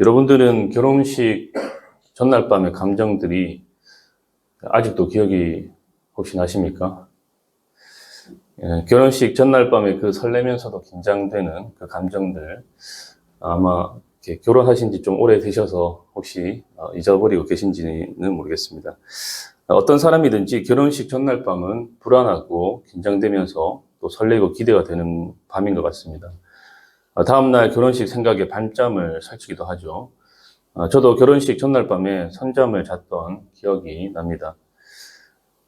여러분들은 결혼식 전날 밤의 감정들이 아직도 기억이 혹시 나십니까? 예, 결혼식 전날 밤에 그 설레면서도 긴장되는 그 감정들 아마 결혼하신 지 좀 오래 되셔서 혹시 어, 잊어버리고 계신지는 모르겠습니다. 어떤 사람이든지 결혼식 전날 밤은 불안하고 긴장되면서 또 설레고 기대가 되는 밤인 것 같습니다. 어, 다음날 결혼식 생각에 밤잠을 설치기도 하죠. 어, 저도 결혼식 전날 밤에 선잠을 잤던 기억이 납니다.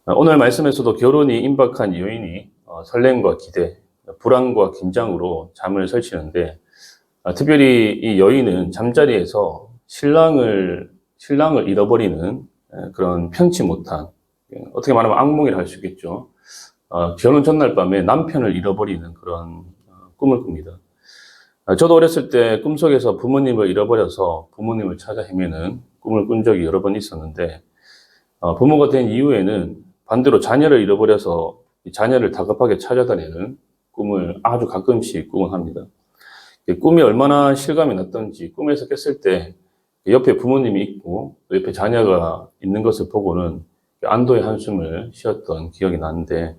어, 오늘 말씀에서도 결혼이 임박한 여인이 어, 설렘과 기대, 불안과 긴장으로 잠을 설치는데 어, 특별히 이 여인은 잠자리에서 신랑을 신랑을 잃어버리는 에, 그런 편치 못한 예, 어떻게 말하면 악몽이라 할 수 있겠죠. 어, 결혼 전날 밤에 남편을 잃어버리는 그런 어, 꿈을 꿉니다. 아, 저도 어렸을 때 꿈속에서 부모님을 잃어버려서 부모님을 찾아 헤매는 꿈을 꾼 적이 여러 번 있었는데 어, 부모가 된 이후에는 반대로 자녀를 잃어버려서 이 자녀를 다급하게 찾아다니는 꿈을 아주 가끔씩 꾸곤 합니다. 이 꿈이 얼마나 실감이 났던지 꿈에서 깼을 때 옆에 부모님이 있고 또 옆에 자녀가 있는 것을 보고는 안도의 한숨을 쉬었던 기억이 나는데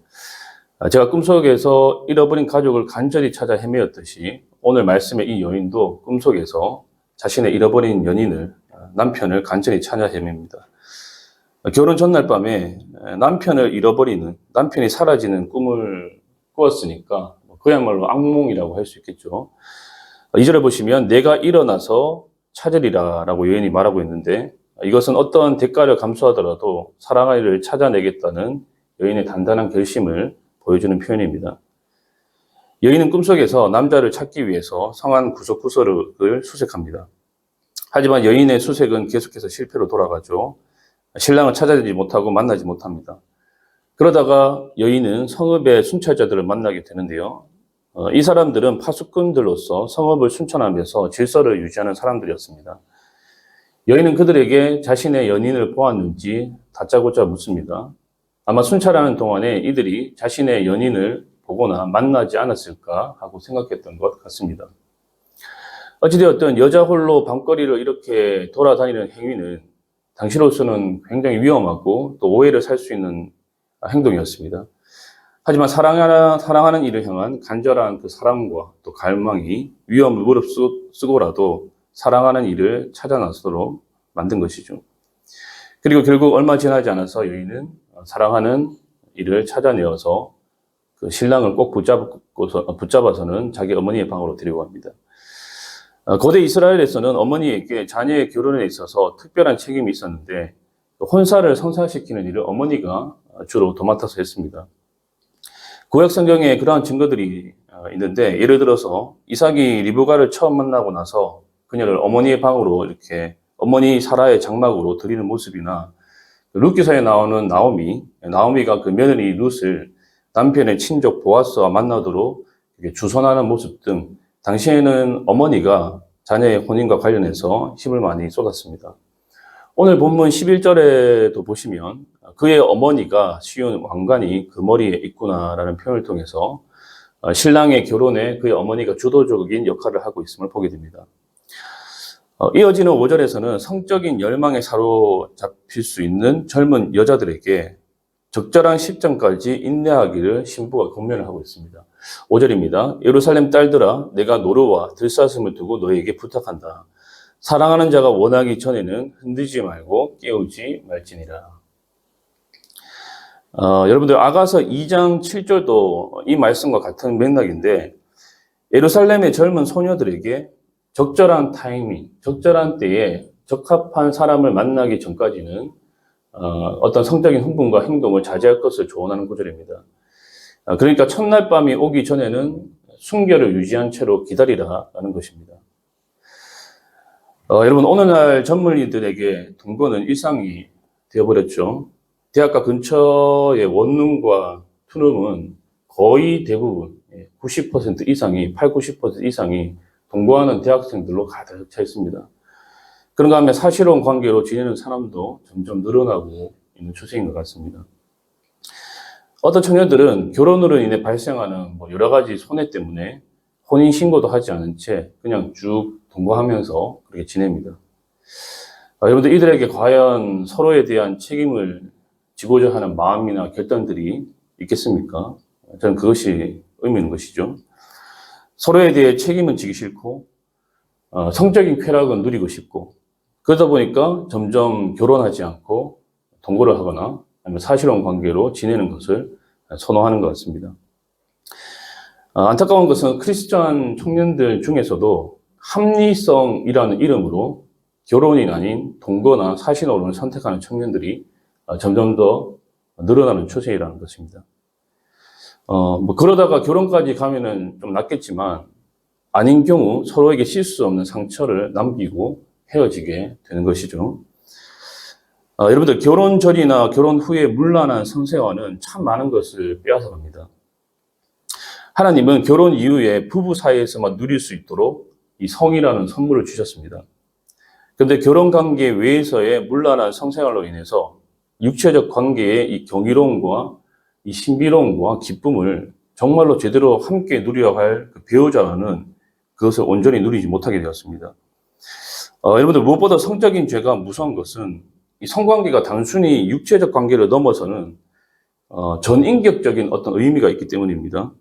아, 제가 꿈속에서 잃어버린 가족을 간절히 찾아 헤매었듯이 오늘 말씀의 이 여인도 꿈속에서 자신의 잃어버린 연인을 아, 남편을 간절히 찾아 헤맵니다. 아, 결혼 전날 밤에 남편을 잃어버리는 남편이 사라지는 꿈을 꾸었으니까 뭐 그야말로 악몽이라고 할 수 있겠죠. 아, 이절에 보시면 내가 일어나서 찾으리라라고 여인이 말하고 있는데 이것은 어떤 대가를 감수하더라도 사랑아이를 찾아내겠다는 여인의 단단한 결심을 보여주는 표현입니다. 여인은 꿈속에서 남자를 찾기 위해서 성한 구석구석을 수색합니다. 하지만 여인의 수색은 계속해서 실패로 돌아가죠. 신랑을 찾아내지 못하고 만나지 못합니다. 그러다가 여인은 성읍의 순찰자들을 만나게 되는데요. 어, 이 사람들은 파수꾼들로서 성읍을 순찰하면서 질서를 유지하는 사람들이었습니다. 여인은 그들에게 자신의 연인을 보았는지 다짜고짜 묻습니다. 아마 순찰하는 동안에 이들이 자신의 연인을 보거나 만나지 않았을까 하고 생각했던 것 같습니다. 어찌되었든 여자 홀로 밤거리를 이렇게 돌아다니는 행위는 당시로서는 굉장히 위험하고 또 오해를 살 수 있는 행동이었습니다. 하지만 사랑하는, 사랑하는 이를 향한 간절한 그 사랑과 또 갈망이 위험을 무릅쓰고라도 사랑하는 이를 찾아 나서도록 만든 것이죠. 그리고 결국 얼마 지나지 않아서 여인은 사랑하는 이를 찾아내어서 그 신랑을 꼭 붙잡고서, 붙잡아서는 자기 어머니의 방으로 데리고 갑니다. 어, 고대 이스라엘에서는 어머니에게 자녀의 결혼에 있어서 특별한 책임이 있었는데 혼사를 성사시키는 일을 어머니가 주로 도맡아서 했습니다. 구약 성경에 그러한 증거들이 어, 있는데 예를 들어서 이삭이 리브가를 처음 만나고 나서 그녀를 어머니의 방으로 이렇게 어머니 사라의 장막으로 드리는 모습이나 룻기사에 나오는 나오미, 나오미가 그 며느리 룻을 남편의 친족 보아스와 만나도록 주선하는 모습 등 당시에는 어머니가 자녀의 혼인과 관련해서 힘을 많이 쏟았습니다. 오늘 본문 11절에도 보시면 그의 어머니가 시온 왕관이 그 머리에 있구나라는 표현을 통해서 신랑의 결혼에 그의 어머니가 주도적인 역할을 하고 있음을 보게 됩니다. 어, 이어지는 5절에서는 성적인 열망에 사로잡힐 수 있는 젊은 여자들에게 적절한 시점까지 인내하기를 신부가 권면을 하고 있습니다. 5절입니다. 예루살렘 딸들아 내가 노루와 들사슴을 두고 너에게 부탁한다. 사랑하는 자가 원하기 전에는 흔들지 말고 깨우지 말지니라. 어, 여러분들 아가서 2장 7절도 이 말씀과 같은 맥락인데 예루살렘의 젊은 소녀들에게 적절한 타이밍, 적절한 때에 적합한 사람을 만나기 전까지는 어, 떤 성적인 흥분과 행동을 자제할 것을 조언하는 구절입니다. 어, 그러니까 첫날 밤이 오기 전에는 순결을 유지한 채로 기다리라라는 것입니다. 어, 여러분 오늘날 젊은이들에게 동거는 일상이 되어버렸죠. 대학가 근처의 원룸과 투룸은 거의 대부분 90% 예, 이상이 8, 90% 이상이 동거하는 대학생들로 가득 차 있습니다. 그런가 하면 사실혼 관계로 지내는 사람도 점점 늘어나고 있는 추세인 것 같습니다. 어떤 청년들은 결혼으로 인해 발생하는 뭐 여러 가지 손해 때문에 혼인 신고도 하지 않은 채 그냥 쭉 동거하면서 그렇게 지냅니다. 아, 여러분들 이들에게 과연 서로에 대한 책임을 지고자 하는 마음이나 결단들이 있겠습니까? 저는 그것이 의미 있는 것이죠. 서로에 대해 책임은 지기 싫고 어, 성적인 쾌락은 누리고 싶고 그러다 보니까 점점 결혼하지 않고 동거를 하거나 아니면 사실혼 관계로 지내는 것을 선호하는 것 같습니다. 어, 안타까운 것은 크리스천 청년들 중에서도 합리성이라는 이름으로 결혼이 아닌 동거나 사신혼을 선택하는 청년들이 어, 점점 더 늘어나는 추세이라는 것입니다. 어, 뭐 그러다가 결혼까지 가면은 좀 낫겠지만 아닌 경우 서로에게 씻을 수 없는 상처를 남기고 헤어지게 되는 것이죠. 어, 여러분들 결혼 전이나 결혼 후에 문란한 성생활은 참 많은 것을 빼앗아 갑니다. 하나님은 결혼 이후에 부부 사이에서만 누릴 수 있도록 이 성이라는 선물을 주셨습니다. 그런데 결혼 관계 외에서의 문란한 성생활로 인해서 육체적 관계의 이 경이로움과 이 신비로움과 기쁨을 정말로 제대로 함께 누려야 할 그 배우자는 그것을 온전히 누리지 못하게 되었습니다. 어, 여러분들 무엇보다 성적인 죄가 무서운 것은 이 성관계가 단순히 육체적 관계를 넘어서는 어, 전인격적인 어떤 의미가 있기 때문입니다.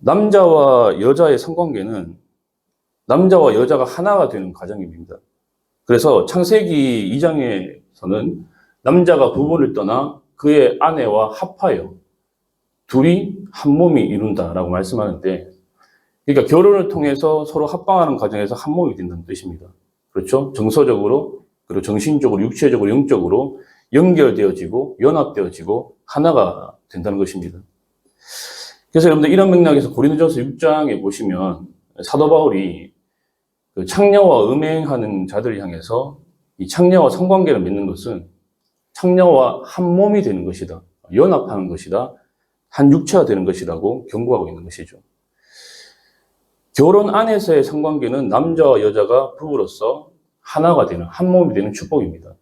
남자와 여자의 성관계는 남자와 여자가 하나가 되는 과정입니다. 그래서 창세기 2장에서는 남자가 부부를 떠나 그의 아내와 합하여 둘이 한 몸이 이룬다라고 말씀하는데 그러니까 결혼을 통해서 서로 합방하는 과정에서 한 몸이 된다는 뜻입니다. 그렇죠? 정서적으로 그리고 정신적으로 육체적으로 영적으로 연결되어지고 연합되어지고 하나가 된다는 것입니다. 그래서 여러분들 이런 맥락에서 고린도전서 6장에 보시면 사도 바울이 그 창녀와 음행하는 자들을 향해서 이 창녀와 성관계를 맺는 것은 창녀와 한 몸이 되는 것이다. 연합하는 것이다. 한 육체가 되는 것이라고 경고하고 있는 것이죠. 결혼 안에서의 성관계는 남자와 여자가 부부로서 하나가 되는, 한 몸이 되는 축복입니다.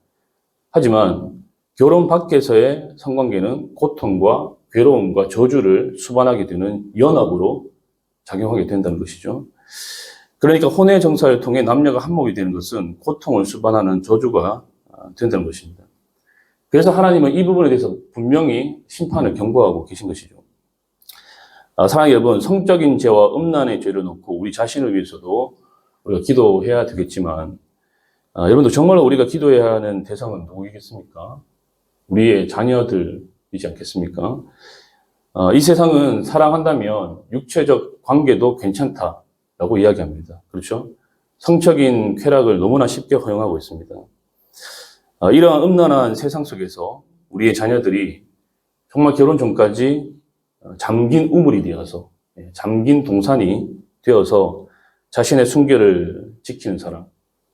하지만 결혼 밖에서의 성관계는 고통과 괴로움과 저주를 수반하게 되는 연합으로 작용하게 된다는 것이죠. 그러니까 혼의 정사를 통해 남녀가 한 몸이 되는 것은 고통을 수반하는 저주가 된다는 것입니다. 그래서 하나님은 이 부분에 대해서 분명히 심판을 경고하고 계신 것이죠. 아, 사랑하는 여러분, 성적인 죄와 음란의 죄를 놓고 우리 자신을 위해서도 우리가 기도해야 되겠지만, 아, 여러분들 정말로 우리가 기도해야 하는 대상은 누구이겠습니까? 우리의 자녀들이지 않겠습니까? 아, 이 세상은 사랑한다면 육체적 관계도 괜찮다라고 이야기합니다. 그렇죠? 성적인 쾌락을 너무나 쉽게 허용하고 있습니다. 아, 이러한 음란한 세상 속에서 우리의 자녀들이 정말 결혼 전까지 어, 잠긴 우물이 되어서 예, 잠긴 동산이 되어서 자신의 순결을 지키는 사람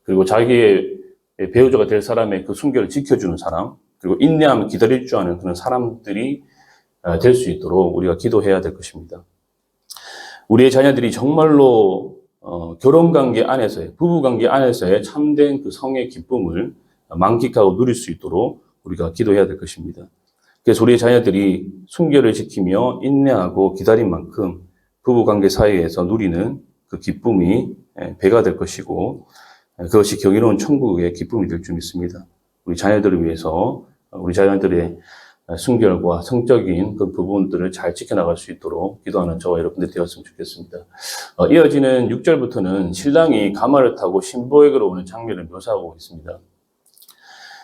그리고 자기의 배우자가 될 사람의 그 순결을 지켜주는 사람 그리고 인내하면 기다릴 줄 아는 그런 사람들이 어, 될수 있도록 우리가 기도해야 될 것입니다. 우리의 자녀들이 정말로 어, 결혼 관계 안에서의 부부 관계 안에서의 참된 그 성의 기쁨을 만끽하고 누릴 수 있도록 우리가 기도해야 될 것입니다. 그래서 우리의 자녀들이 순결을 지키며 인내하고 기다린 만큼 부부 관계 사이에서 누리는 그 기쁨이 예, 배가 될 것이고 예, 그것이 경이로운 천국의 기쁨이 될 줄 믿습니다. 우리 자녀들을 위해서 우리 자녀들의 순결과 성적인 그 부분들을 잘 지켜나갈 수 있도록 기도하는 저와 여러분들 되었으면 좋겠습니다. 어, 이어지는 6절부터는 신랑이 가마를 타고 신부에게로 오는 장면을 묘사하고 있습니다.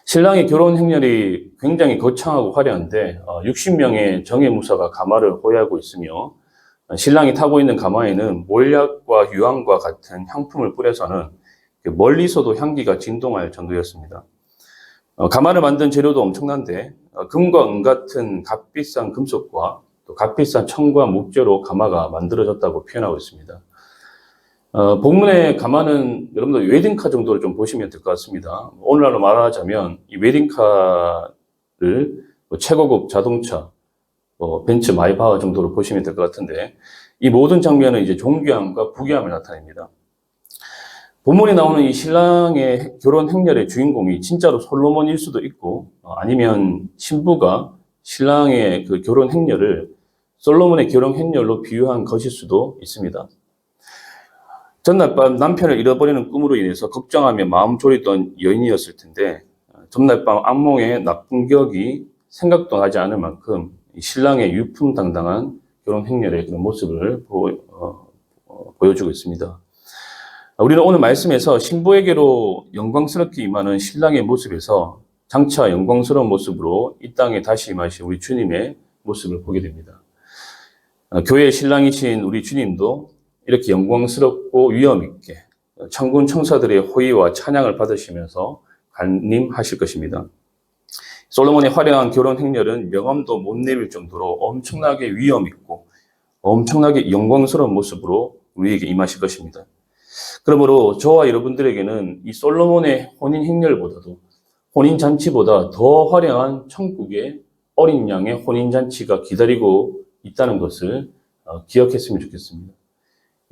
신랑의 결혼 행렬이 굉장히 거창하고 화려한데 60명의 어, 정예 무사가 가마를 호위하고 있으며 어, 신랑이 타고 있는 가마에는 몰약과 유황과 같은 향품을 뿌려서는 멀리서도 향기가 진동할 정도였습니다. 어, 가마를 만든 재료도 엄청난데 금과 은 같은 값비싼 금속과 또 값비싼 청과 목재로 가마가 만들어졌다고 표현하고 있습니다. 어, 본문의 가마는 여러분들 웨딩카 정도를 좀 보시면 될 것 같습니다. 오늘날로 말하자면 이 웨딩카를 뭐 최고급 자동차, 뭐 벤츠 마이바흐 정도로 보시면 될 것 같은데 이 모든 장면은 이제 존귀함과 부귀함을 나타냅니다. 본문에 나오는 이 신랑의 결혼 행렬의 주인공이 진짜로 솔로몬일 수도 있고 어, 아니면 신부가 신랑의 그 결혼 행렬을 솔로몬의 결혼 행렬로 비유한 것일 수도 있습니다. 전날 밤 남편을 잃어버리는 꿈으로 인해서 걱정하며 마음 졸이던 여인이었을 텐데 전날 밤 악몽에 나쁜 기억이 생각도 나지 않을 만큼 이 신랑의 유품당당한 결혼 행렬의 그런 모습을 보, 어, 어, 보여주고 있습니다. 우리는 오늘 말씀에서 신부에게로 영광스럽게 임하는 신랑의 모습에서 장차 영광스러운 모습으로 이 땅에 다시 임하신 우리 주님의 모습을 보게 됩니다. 어, 교회의 신랑이신 우리 주님도 이렇게 영광스럽고 위엄 있게 천군 청사들의 호의와 찬양을 받으시면서 관림하실 것입니다. 솔로몬의 화려한 결혼 행렬은 명함도 못 내밀 정도로 엄청나게 위엄 있고 엄청나게 영광스러운 모습으로 우리에게 임하실 것입니다. 그러므로 저와 여러분들에게는 이 솔로몬의 혼인 행렬보다도 혼인 잔치보다 더 화려한 천국의 어린 양의 혼인 잔치가 기다리고 있다는 것을 어, 기억했으면 좋겠습니다.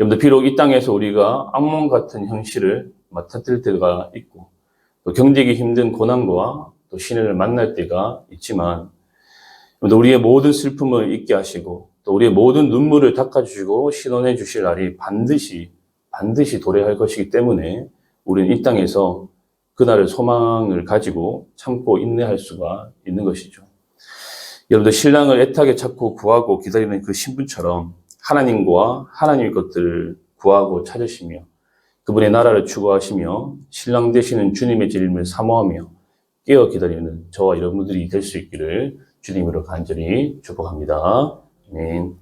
여러분들 비록 이 땅에서 우리가 악몽 같은 현실을 맡아들 때가 있고 또 견디기 힘든 고난과 또 신을 만날 때가 있지만 여러분들 우리의 모든 슬픔을 잊게 하시고 또 우리의 모든 눈물을 닦아주시고 신원해 주실 날이 반드시 반드시 도래할 것이기 때문에 우리는 이 땅에서 그날의 소망을 가지고 참고 인내할 수가 있는 것이죠. 여러분들 신랑을 애타게 찾고 구하고 기다리는 그 신분처럼 하나님과 하나님의 것들을 구하고 찾으시며 그분의 나라를 추구하시며 신랑 되시는 주님의 질임을 사모하며 깨어 기다리는 저와 여러분들이 될 수 있기를 주님으로 간절히 축복합니다. 아멘.